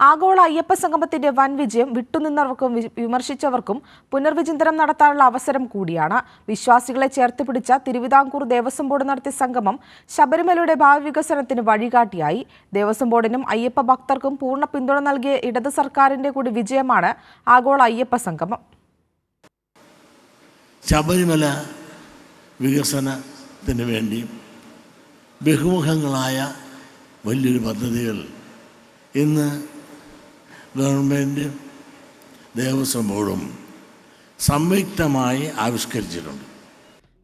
ആഗോള അയ്യപ്പ സംഗമത്തിന്റെ വൻ വിജയം വിട്ടുനിന്നവർക്കും വിമർശിച്ചവർക്കും പുനർവിചിന്തനം നടത്താനുള്ള അവസരം കൂടിയാണ്. വിശ്വാസികളെ ചേർത്ത് പിടിച്ച തിരുവിതാംകൂർ ദേവസ്വം ബോർഡ് നടത്തിയ സംഗമം ശബരിമലയുടെ ഭാവി വികസനത്തിന് വഴികാട്ടിയായി. ദേവസ്വം ബോർഡിനും അയ്യപ്പ ഭക്തർക്കും പൂർണ പിന്തുണ നൽകിയ ഇടത് സർക്കാരിന്റെ കൂടി വിജയമാണ് ആഗോള അയ്യപ്പ സംഗമം ശബരിമല വികസനത്തിന് വേണ്ടി ബഹുമുഖങ്ങളായ വലിയൊരു പദ്ധതികൾ ഇന്ന് ഗവൺമെന്റ് ദേവസ്വം ബോർഡും സംയുക്തമായി ആവിഷ്കരിച്ചിട്ടുണ്ട്.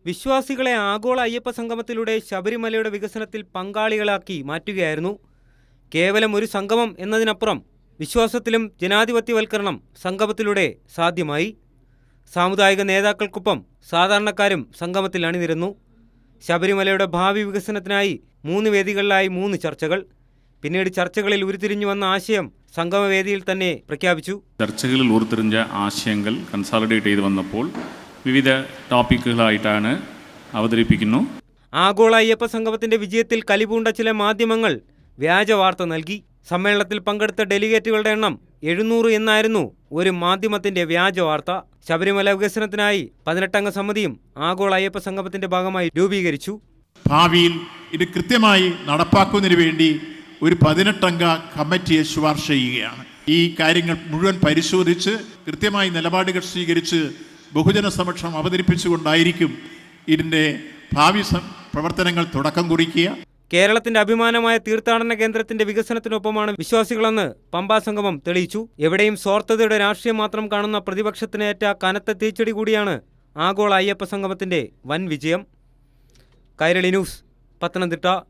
വിശ്വാസികളെ ആഗോള അയ്യപ്പ സംഗമത്തിലൂടെ ശബരിമലയുടെ വികസനത്തിൽ പങ്കാളികളാക്കി മാറ്റുകയായിരുന്നു. കേവലം ഒരു സംഗമം എന്നതിനപ്പുറം വിശ്വാസത്തിലും ജനാധിപത്യവൽക്കരണം സംഗമത്തിലൂടെ സാധ്യമായി. സാമുദായിക നേതാക്കൾക്കൊപ്പം സാധാരണക്കാരും സംഗമത്തിൽ അണിനിരുന്നു. ശബരിമലയുടെ ഭാവി വികസനത്തിനായി മൂന്ന് വേദികളിലായി മൂന്ന് ചർച്ചകൾ. പിന്നീട് ചർച്ചകളിൽ ഉരുത്തിരിഞ്ഞു വന്ന ആശയം സംഗമവേദിയിൽ തന്നെ പ്രഖ്യാപിച്ചു. ചർച്ചകളിൽ ഉരുത്തിരിഞ്ഞ ആശയങ്ങൾ കൺസാലിഡേറ്റ് ചെയ്ത് വന്നപ്പോൾ വിവിധ ടോപ്പിക്കുകളായിട്ടാണ് അവതരിപ്പിക്കുന്നു. ആഗോള അയ്യപ്പ സംഗമത്തിന്റെ വിജയത്തിൽ കലിപൂണ്ട ചില മാധ്യമങ്ങൾ വ്യാജ വാർത്ത നൽകി. സമ്മേളനത്തിൽ പങ്കെടുത്ത ഡെലിഗേറ്റുകളുടെ എണ്ണം എഴുന്നൂറ് എന്നായിരുന്നു ഒരു മാധ്യമത്തിന്റെ വ്യാജ വാർത്ത. ശബരിമല വികസനത്തിനായി പതിനെട്ടംഗ സമിതിയും ആഗോള അയ്യപ്പ സംഗമത്തിന്റെ ഭാഗമായി രൂപീകരിച്ചു. ഭാവിയിൽ ഇത് കൃത്യമായി നടപ്പാക്കുന്നതിന് വേണ്ടി ഒരു പതിനെട്ടംഗ കമ്മിറ്റിയെ ശുപാർശ ചെയ്യുകയാണ്. ഈ കാര്യങ്ങൾ മുഴുവൻ പരിശോധിച്ച് കൃത്യമായി നിലപാടുകൾ സ്വീകരിച്ച് ബഹുജന സമക്ഷം അവതരിപ്പിച്ചുകൊണ്ടായിരിക്കും ഇതിന്റെ ഭാവി പ്രവർത്തനങ്ങൾ തുടക്കം കുറിക്കുക. കേരളത്തിന്റെ അഭിമാനമായ തീർത്ഥാടന കേന്ദ്രത്തിന്റെ വികസനത്തിനൊപ്പമാണ് വിശ്വാസികളെന്ന് പമ്പാ സംഗമം തെളിയിച്ചു. എവിടെയും സ്വാർത്ഥതയുടെ രാഷ്ട്രീയം മാത്രം കാണുന്ന പ്രതിപക്ഷത്തിനേറ്റ കനത്ത തീച്ചടി കൂടിയാണ് ആഗോള അയ്യപ്പ സംഗമത്തിന്റെ വൻ വിജയം. കൈരളി ന്യൂസ് പത്തനംതിട്ട.